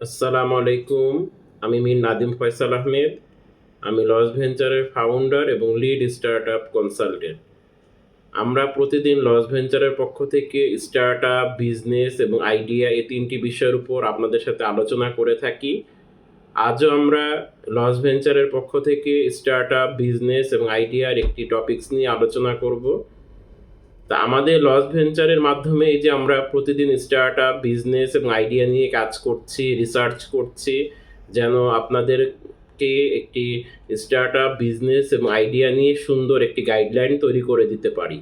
আসসালামু আলাইকুম, আমি মির নাদিম ফয়সাল আহমেদ। আমি লস ভেঞ্চারের ফাউন্ডার এবং লিড স্টার্ট আপ কনসালটেন্ট আমরা প্রতিদিন লস ভেঞ্চারের পক্ষ থেকে স্টার্ট আপ বিজনেস এবং আইডিয়া এই তিনটি বিষয়ের উপর আপনাদের সাথে আলোচনা করে থাকি। আজও আমরা লস ভেঞ্চারের পক্ষ থেকে স্টার্ট আপ বিজনেস এবং আইডিয়ার একটি টপিকস নিয়ে আলোচনা করব। তা আমাদের লস ভেঞ্চারের মাধ্যমে এই যে আমরা প্রতিদিন স্টার্ট আপ, বিজনেস এবং আইডিয়া নিয়ে কাজ করছি রিসার্চ করছি, যেন আপনাদেরকে একটি স্টার্ট আপ, বিজনেস এবং আইডিয়া নিয়ে সুন্দর একটি গাইডলাইন তৈরি করে দিতে পারি।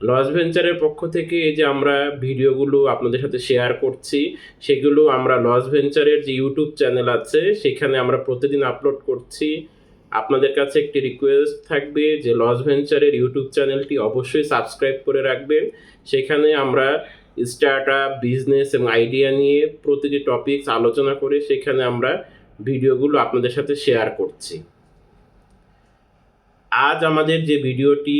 লস ভেঞ্চারের পক্ষ থেকে এই যে আমরা ভিডিওগুলো আপনাদের সাথে শেয়ার করছি, সেগুলো আমরা লস ভেঞ্চারের যে ইউটিউব চ্যানেল আছে, সেখানে আমরা প্রতিদিন আপলোড করছি। আপনাদের কাছে একটি রিকোয়েস্ট থাকবে যে লস ভেঞ্চারের ইউটিউব চ্যানেলটি অবশ্যই সাবস্ক্রাইব করে রাখবেন। সেখানে আমরা স্টার্ট আপ বিজনেস এবং আইডিয়া নিয়ে প্রতিটি টপিকস আলোচনা করে সেখানে আমরা ভিডিওগুলো আপনাদের সাথে শেয়ার করছি। আজ আমাদের যে ভিডিওটি,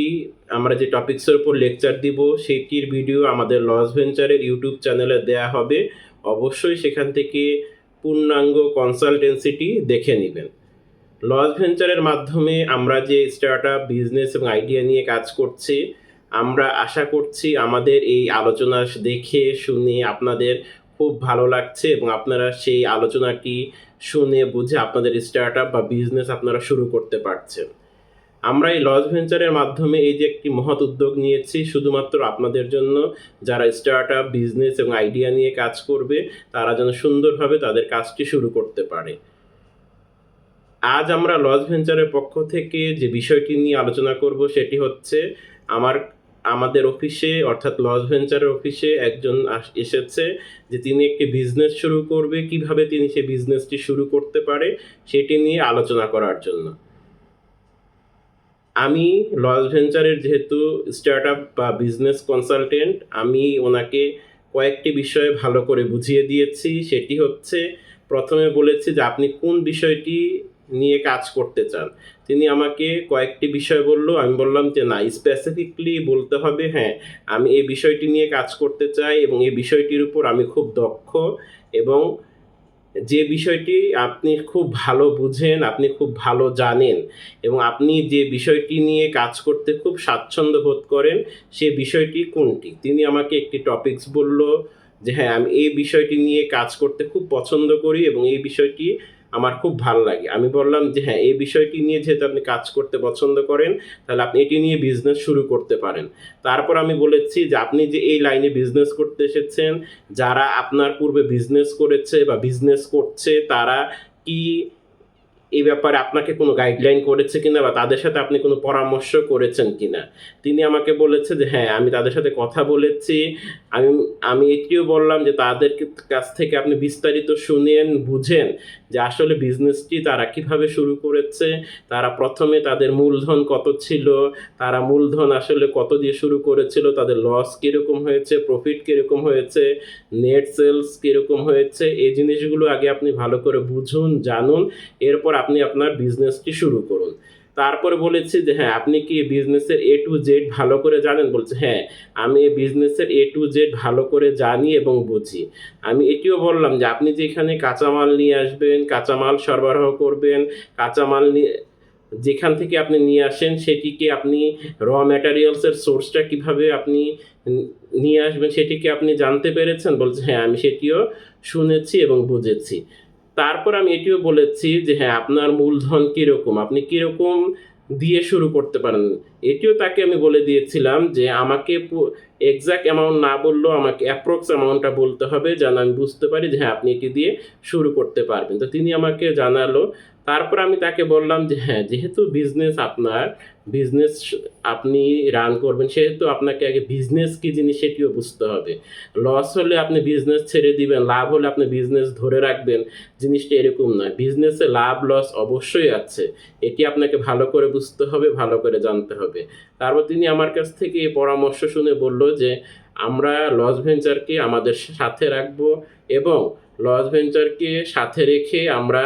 আমরা যে টপিকসের উপর লেকচার দিব, সেটির ভিডিও আমাদের লস ভেঞ্চারের ইউটিউব চ্যানেলে দেয়া হবে। অবশ্যই সেখান থেকে পূর্ণাঙ্গ কনসালটেন্সিটি দেখে নেবেন। লস ভেঞ্চারের মাধ্যমে আমরা যে স্টার্ট আপ বিজনেস এবং আইডিয়া নিয়ে কাজ করছি, আমরা আশা করছি আমাদের এই আলোচনা দেখে, শুনে আপনাদের খুব ভালো লাগছে এবং আপনারা সেই আলোচনাটি শুনে বুঝে আপনাদের স্টার্ট আপ বা বিজনেস আপনারা শুরু করতে পারছেন। আমরা এই লজ ভেঞ্চারের মাধ্যমে এই যে একটি মহৎ উদ্যোগ নিয়েছি, শুধুমাত্র আপনাদের জন্য, যারা স্টার্ট আপ বিজনেস এবং আইডিয়া নিয়ে কাজ করবে, তারা যেন সুন্দরভাবে তাদের কাজটি শুরু করতে পারে। আজ আমরা লস ভেঞ্চারের পক্ষ থেকে যে বিষয়টি নিয়ে আলোচনা করব সেটি হচ্ছে, আমার, আমাদের অফিসে, অর্থাৎ লস ভেঞ্চারের অফিসে একজন এসেছে যে তিনি একটি বিজনেস শুরু করবে। কীভাবে তিনি সেই বিজনেসটি শুরু করতে পারে সেটি নিয়ে আলোচনা করার জন্য। আমি লস ভেঞ্চারের যেহেতু স্টার্ট আপ বা বিজনেস কনসালটেন্ট, আমি ওনাকে কয়েকটি বিষয়ে ভালো করে বুঝিয়ে দিয়েছি। সেটি হচ্ছে, প্রথমে বলেছি যে আপনি কোন বিষয়টি নিয়ে কাজ করতে চান। তিনি আমাকে কয়েকটি বিষয় বলল। আমি বললাম যে, না স্পেসিফিকলি বলতে হবে হ্যাঁ আমি এই বিষয়টি নিয়ে কাজ করতে চাই এবং এই বিষয়টির উপর আমি খুব দক্ষ এবং যে বিষয়টি আপনি খুব ভালো বুঝেন, আপনি খুব ভালো জানেন এবং আপনি যে বিষয়টি নিয়ে কাজ করতে খুব স্বাচ্ছন্দ্য বোধ করেন, সে বিষয়টি কোনটি? তিনি আমাকে একটি টপিকস বলল যে হ্যাঁ আমি এই বিষয়টি নিয়ে কাজ করতে খুব পছন্দ করি এবং এই বিষয়টি আমার খুব ভালো লাগে। আমি বললাম যে হ্যাঁ এই বিষয়টি নিয়ে যেহেতু আপনি কাজ করতে পছন্দ করেন, তাহলে আপনি এটি নিয়ে বিজনেস শুরু করতে পারেন। তারপর আমি বলেছি যে, আপনি যে এই লাইনে বিজনেস করতে এসেছেন, যারা আপনার পূর্বে বিজনেস করেছে বা বিজনেস করছে, তারা কি এই ব্যাপারে আপনাকে কোনো গাইডলাইন করেছে কিনা বা তাদের সাথে আপনি কোনো পরামর্শ করেছেন কিনা? তিনি আমাকে বলেছে যে হ্যাঁ আমি তাদের সাথে কথা বলেছি। আমি আমি এটিও বললাম যে, তাদের কাছ থেকে আপনি বিস্তারিত শুনেন, বুঝেন যে আসলে বিজনেসটি তারা কীভাবে শুরু করেছে। তারা প্রথমে তাদের মূলধন কত ছিল? তারা মূলধন আসলে কত দিয়ে শুরু করেছিল? তাদের লস কীরকম হয়েছে? প্রফিট কীরকম হয়েছে? নেট সেলস কীরকম হয়েছে? এই জিনিসগুলো আগে আপনি ভালো করে বুঝুন, জানুন। এরপর আপনি আপনার বিজনেসটি শুরু করুন। তারপরে বলেছি যে হ্যাঁ আপনি কি বিজনেসের এ টু জেড ভালো করে জানেন? বলছে হ্যাঁ আমি এই বিজনেসের এ টু জেড ভালো করে জানি এবং বুঝি। আমি এটিও বললাম যে, আপনি যে এখানে কাঁচামাল নিয়ে আসবেন, কাঁচামাল সরবরাহ করবেন, কাঁচামাল নিয়ে, যেখান থেকে আপনি নিয়ে আসেন, সেটিকে আপনি র ম্যাটেরিয়ালসের সোর্সটা কীভাবে আপনি নিয়ে আসবেন, সেটিকে আপনি জানতে পেরেছেন? বলছে হ্যাঁ আমি সেটিও শুনেছি এবং বুঝেছি। তারপর আমি এটিও বলেছি যে হ্যাঁ আপনার মূলধন কীরকম? আপনি কীরকম দিয়ে শুরু করতে পারেন? এটিও তাকে আমি বলে দিয়েছিলাম যে আমাকে এক্সাক্ট অ্যামাউন্ট না বললেও আমাকে অ্যাপ্রক্স অ্যামাউন্টটা বলতে হবে। যেন আমি বুঝতে পারি যে হ্যাঁ আপনি এটি দিয়ে শুরু করতে পারবেন। তো তিনি আমাকে জানালো তারপর আমি তাকে বললাম যে হ্যাঁ যেহেতু বিজনেস আপনার বিজনেস আপনি রান করবেন, সেহেতু আপনাকে আগে বিজনেস কী জিনিস সেটিও বুঝতে হবে। লস হলে আপনি বিজনেস ছেড়ে দিবেন, লাভ হলে আপনি বিজনেস ধরে রাখবেন। জিনিসটা এরকম নয়। বিজনেসে লাভ লস অবশ্যই আছে। এটি আপনাকে ভালো করে বুঝতে হবে, ভালো করে জানতে হবে। তারপর তিনি আমার কাছ থেকে এই পরামর্শ শুনে বলল যে, আমরা লস ভেঞ্চারকে আমাদের সাথে রাখব এবং লস ভেঞ্চারকে সাথে রেখে আমরা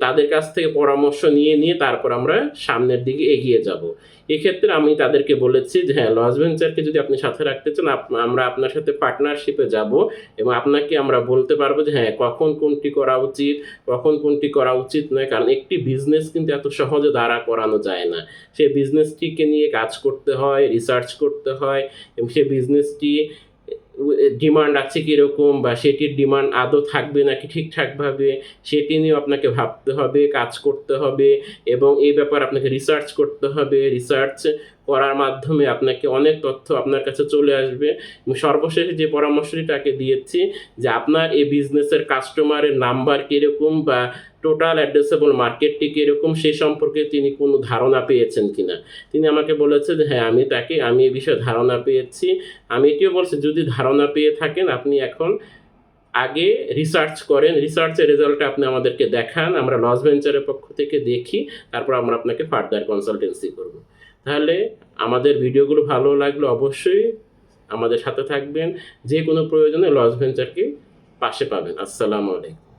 তাদের কাছ থেকে পরামর্শ নিয়ে নিয়ে তারপর আমরা সামনের দিকে এগিয়ে যাব। এক্ষেত্রে আমি তাদেরকে বলেছি যে হ্যাঁ লস ভেঞ্চারকে যদি আপনি সাথে রাখতে চান আমরা আপনার সাথে পার্টনারশিপে যাব এবং আপনাকে আমরা বলতে পারব যে হ্যাঁ কখন কোনটি করা উচিত, কখন কোনটি করা উচিত নয়, কারণ একটি বিজনেস কিন্তু এত সহজে দাঁড়া করানো যায় না। সেই বিজনেসটিকে নিয়ে কাজ করতে হয় রিসার্চ করতে হয় এবং সেই বিজনেসটি ডিমান্ড আছে কীরকম বা সেটির ডিমান্ড আদৌ থাকবে নাকি ঠিকঠাকভাবে সেটি নিয়েও আপনাকে ভাবতে হবে, কাজ করতে হবে এবং এই ব্যাপার আপনাকে রিসার্চ করতে হবে রিসার্চ করার মাধ্যমে আপনাকে অনেক তথ্য আপনার কাছে চলে আসবে। সর্বশেষে যে পরামর্শটি তাকে দিয়েছি, যে আপনার এই বিজনেসের কাস্টমারের নাম্বার কীরকম বা টোটাল অ্যাড্রেসেবল মার্কেটটি কীরকম, সে সম্পর্কে তিনি কোনো ধারণা পেয়েছেন কিনা? তিনি আমাকে বলেছে যে হ্যাঁ আমি তাকে, আমি এ বিষয়ে ধারণা পেয়েছি। আমি এটিও বলছি, যদি ধারণা পেয়ে থাকেন, আপনি এখন আগে রিসার্চ করেন। রিসার্চের রেজাল্টটা আপনি আমাদেরকে দেখান। আমরা লস ভেঞ্চারের পক্ষ থেকে দেখি। তারপর আমরা আপনাকে ফার্দার কনসালটেন্সি করব। তাহলে আমাদের ভিডিওগুলো ভালো লাগলে অবশ্যই আমাদের সাথে থাকবেন। যে কোনো প্রয়োজনে লস ভেঞ্চারকে পাশে পাবেন। আসসালামু আলাইকুম।